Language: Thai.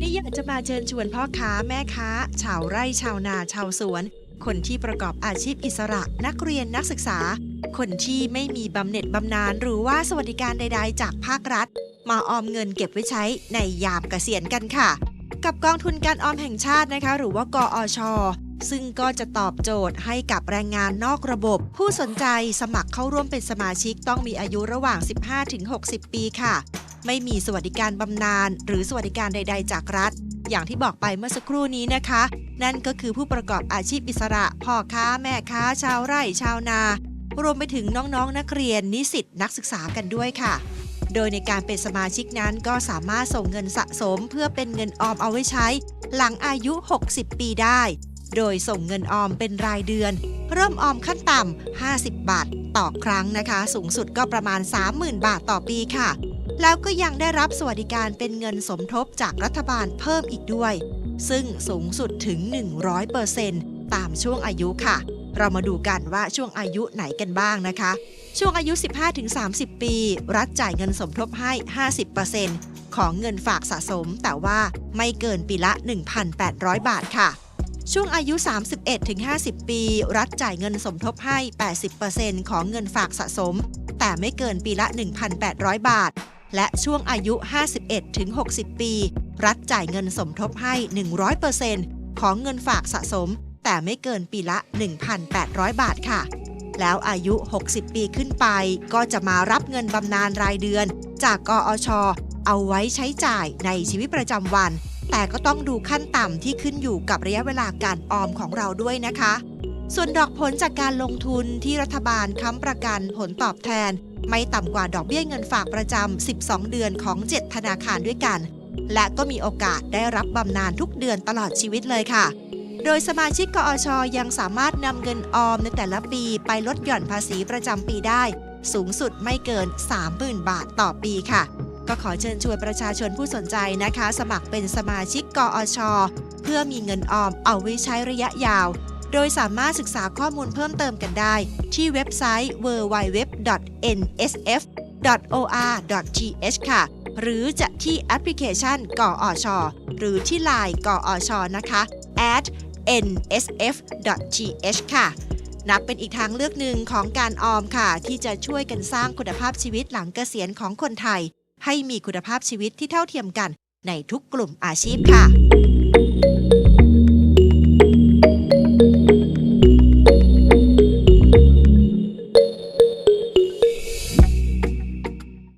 นี่อยากจะมาเชิญชวนพ่อค้าแม่ค้า ชาวไร่ชาวนาชาวสวน คนที่ประกอบอาชีพอิสระ นักเรียนนักศึกษา คนที่ไม่มีบำเหน็จบำนาญหรือว่าสวัสดิการใด ๆ จากภาครัฐ มาออมเงินเก็บไว้ใช้ในยามเกษียณกันค่ะ กับกองทุนการออมแห่งชาตินะคะ หรือว่ากออชซึ่งก็จะตอบโจทย์ให้กับแรงงานนอกระบบ ผู้สนใจสมัครเข้าร่วมเป็นสมาชิกต้องมีอายุระหว่าง 15-60 ปีค่ะ ไม่มีสวัสดิการบำนาญหรือสวัสดิการใด ๆ จากรัฐ อย่างที่บอกไปเมื่อสักครู่นี้นะคะ นั่นก็คือผู้ประกอบอาชีพอิสระพ่อค้าแม่ค้า ชาวไร่ชาวนา รวมไปถึงน้องๆนักเรียนนิสิตนักศึกษากันด้วยค่ะ โดยในการเป็นสมาชิกนั้นก็สามารถส่งเงินสะสมเพื่อเป็นเงินออมเอาไว้ใช้ หลังอายุ 60 ปีได้ โดยส่งเงินออมเป็นรายเดือน เริ่มออมขั้นต่ำ 50 บาทต่อครั้งนะคะ สูงสุดก็ประมาณ 30,000 บาทต่อปีค่ะ แล้วก็ยังได้รับสวัสดิการเป็นเงินสมทบจากรัฐบาลเพิ่มอีกด้วย ซึ่งสูงสุดถึง 100%ตามช่วงอายุค่ะ เรามาดูกันว่าช่วงอายุไหนกันบ้างนะคะ ช่วงอายุ 15-30 ปี รัฐจ่ายเงินสมทบให้ 50%ของเงินฝากสะสม แต่ว่าไม่เกินปีละ 1,800 บาทค่ะ ช่วงอายุ 31-50 ปี รัฐจ่ายเงินสมทบให้ 80%ของเงินฝากสะสม แต่ไม่เกินปีละ 1,800 บาท และช่วงอายุ 51-60 ปี รัฐจ่ายเงินสมทบให้ 100%ของเงินฝากสะสม แต่ไม่เกินปีละ 1,800 บาทค่ะ แล้วอายุ 60 ปีขึ้นไป ก็จะมารับเงินบำนาญรายเดือน จากกอช เอาไว้ใช้จ่ายในชีวิตประจำวัน แต่ก็ต้องดูขั้นต่ำที่ขึ้นอยู่กับระยะเวลาการออมของเราด้วยนะคะ ส่วนดอกผลจากการลงทุนที่รัฐบาลค้ำประกันผลตอบแทน ไม่ต่ำกว่าดอกเบี้ยเงินฝากประจำ 12 เดือนของ 7 ธนาคารด้วยกันและก็มีโอกาสได้รับบำนาญทุกเดือนตลอดชีวิตเลยค่ะ โดยสมาชิกกอชยังสามารถนำเงินออมในแต่ละปีไปลดหย่อนภาษีประจำปีได้ สูงสุดไม่เกิน 30,000 บาทต่อปีค่ะ ก็ขอเชิญชวนประชาชนผู้สนใจนะคะ สมัครเป็นสมาชิกกอชเพื่อมีเงินออมเอาไว้ใช้ระยะยาว โดยสามารถศึกษาข้อมูลเพิ่มเติมกันได้ ที่เว็บไซต์ www.nsf.or.th ค่ะ หรือจะที่แอปพลิเคชันกอชหรือที่ Line กอชนะคะ at nsf.th ค่ะ นับเป็นอีกทางเลือกหนึ่งของการออมค่ะ ที่จะช่วยกันสร้างคุณภาพชีวิตหลังเกษียณของคนไทย ให้มีคุณภาพชีวิตที่เท่าเทียมกันในทุกกลุ่มอาชีพค่ะ